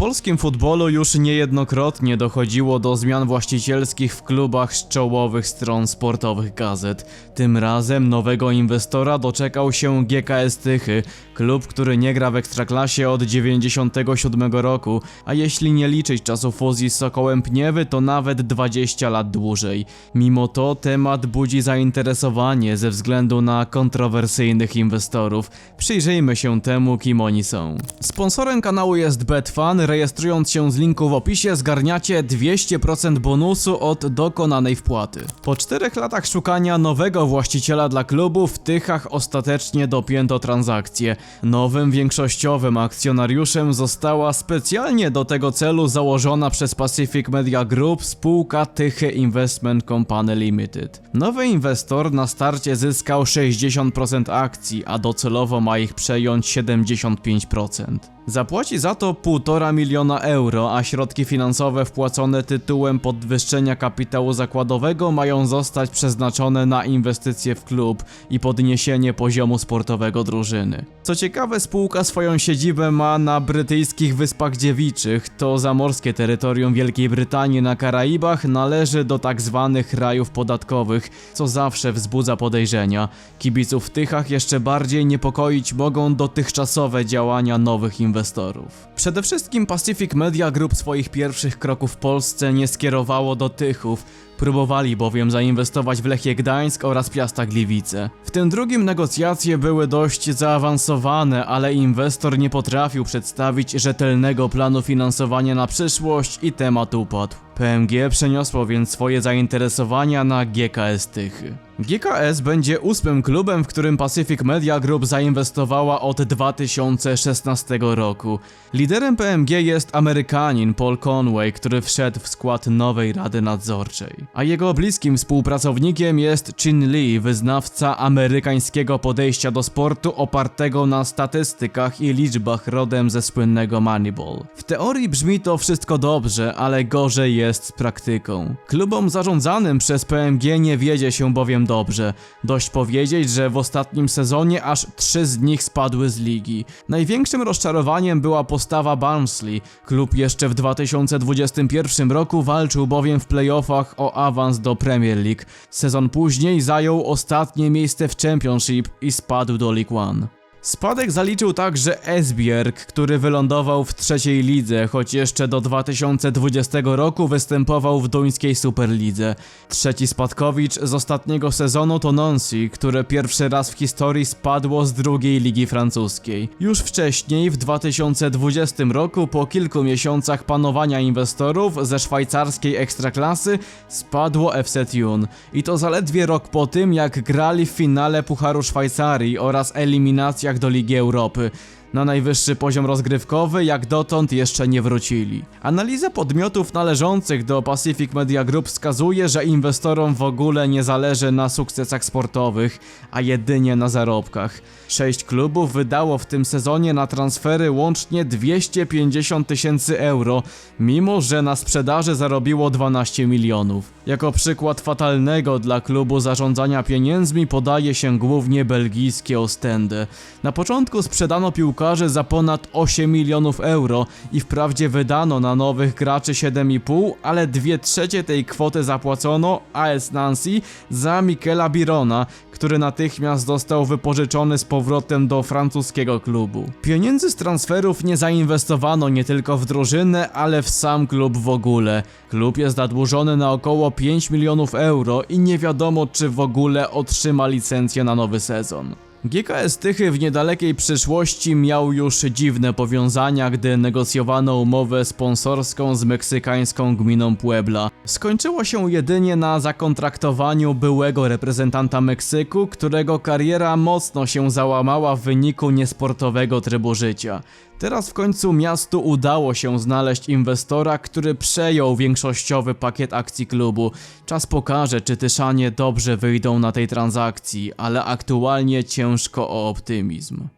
polskim futbolu już niejednokrotnie dochodziło do zmian właścicielskich w klubach z czołowych stron sportowych gazet. Tym razem nowego inwestora doczekał się GKS Tychy, klub, który nie gra w Ekstraklasie od 97 roku, a jeśli nie liczyć czasu fuzji z Sokołem Pniewy, to nawet 20 lat dłużej. Mimo to temat budzi zainteresowanie ze względu na kontrowersyjnych inwestorów. Przyjrzyjmy się temu, kim oni są. Sponsorem kanału jest Betfan. Rejestrując się z linku w opisie, zgarniacie 200% bonusu od dokonanej wpłaty. Po czterech latach szukania nowego właściciela dla klubu, w Tychach ostatecznie dopięto transakcję. Nowym większościowym akcjonariuszem została specjalnie do tego celu założona przez Pacific Media Group spółka Tychy Investment Company Limited. Nowy inwestor na starcie zyskał 60% akcji, a docelowo ma ich przejąć 75%. Zapłaci za to 1,5 miliona euro, a środki finansowe wpłacone tytułem podwyższenia kapitału zakładowego mają zostać przeznaczone na inwestycje w klub i podniesienie poziomu sportowego drużyny. Co ciekawe, spółka swoją siedzibę ma na brytyjskich Wyspach Dziewiczych, to zamorskie terytorium Wielkiej Brytanii na Karaibach należy do tak zwanych rajów podatkowych, co zawsze wzbudza podejrzenia. Kibiców w Tychach jeszcze bardziej niepokoić mogą dotychczasowe działania nowych inwestorów. Przede wszystkim Pacific Media Group swoich pierwszych kroków w Polsce nie skierowało do Tychów, próbowali bowiem zainwestować w Lechie Gdańsk oraz Piasta Gliwice. W tym drugim negocjacje były dość zaawansowane, ale inwestor nie potrafił przedstawić rzetelnego planu finansowania na przyszłość i temat upadł. PMG przeniosło więc swoje zainteresowania na GKS Tychy. GKS będzie ósmym klubem, w którym Pacific Media Group zainwestowała od 2016 roku. Liderem PMG jest Amerykanin Paul Conway, który wszedł w skład nowej rady nadzorczej. A jego bliskim współpracownikiem jest Chin Lee, wyznawca amerykańskiego podejścia do sportu opartego na statystykach i liczbach rodem ze słynnego Moneyball. W teorii brzmi to wszystko dobrze, ale gorzej jest z praktyką. Klubom zarządzanym przez PMG nie wiedzie się bowiem dobrze. Dość powiedzieć, że w ostatnim sezonie aż trzy z nich spadły z ligi. Największym rozczarowaniem była postawa Barnsley. Klub jeszcze w 2021 roku walczył bowiem w playoffach o awans do Premier League. Sezon później zajął ostatnie miejsce w Championship i spadł do League One. Spadek zaliczył także Esbjerg, który wylądował w trzeciej lidze, choć jeszcze do 2020 roku występował w duńskiej Superlidze. Trzeci spadkowicz z ostatniego sezonu to Nancy, które pierwszy raz w historii spadło z drugiej ligi francuskiej. Już wcześniej, w 2020 roku, po kilku miesiącach panowania inwestorów ze szwajcarskiej ekstraklasy, spadło FC Thun. I to zaledwie rok po tym, jak grali w finale Pucharu Szwajcarii oraz eliminacjach do Ligi Europy. Na najwyższy poziom rozgrywkowy jak dotąd jeszcze nie wrócili. Analiza podmiotów należących do Pacific Media Group wskazuje, że inwestorom w ogóle nie zależy na sukcesach sportowych, a jedynie na zarobkach. Sześć klubów wydało w tym sezonie na transfery łącznie 250 tysięcy euro, mimo że na sprzedaży zarobiło 12 milionów. Jako przykład fatalnego dla klubu zarządzania pieniędzmi podaje się głównie belgijskie Ostende. Na początku sprzedano piłkarzy za ponad 8 milionów euro i wprawdzie wydano na nowych graczy 7,5, ale dwie trzecie tej kwoty zapłacono AS Nancy za Mikela Birona, który natychmiast został wypożyczony z powrotem do francuskiego klubu. Pieniędzy z transferów nie zainwestowano nie tylko w drużynę, ale w sam klub w ogóle. Klub jest zadłużony na około 5 milionów euro i nie wiadomo czy w ogóle otrzyma licencję na nowy sezon. GKS Tychy w niedalekiej przyszłości miał już dziwne powiązania, gdy negocjowano umowę sponsorską z meksykańską gminą Puebla. Skończyło się jedynie na zakontraktowaniu byłego reprezentanta Meksyku, którego kariera mocno się załamała w wyniku niesportowego trybu życia. Teraz w końcu miastu udało się znaleźć inwestora, który przejął większościowy pakiet akcji klubu. Czas pokaże, czy Tyszanie dobrze wyjdą na tej transakcji, ale aktualnie ciężko o optymizm.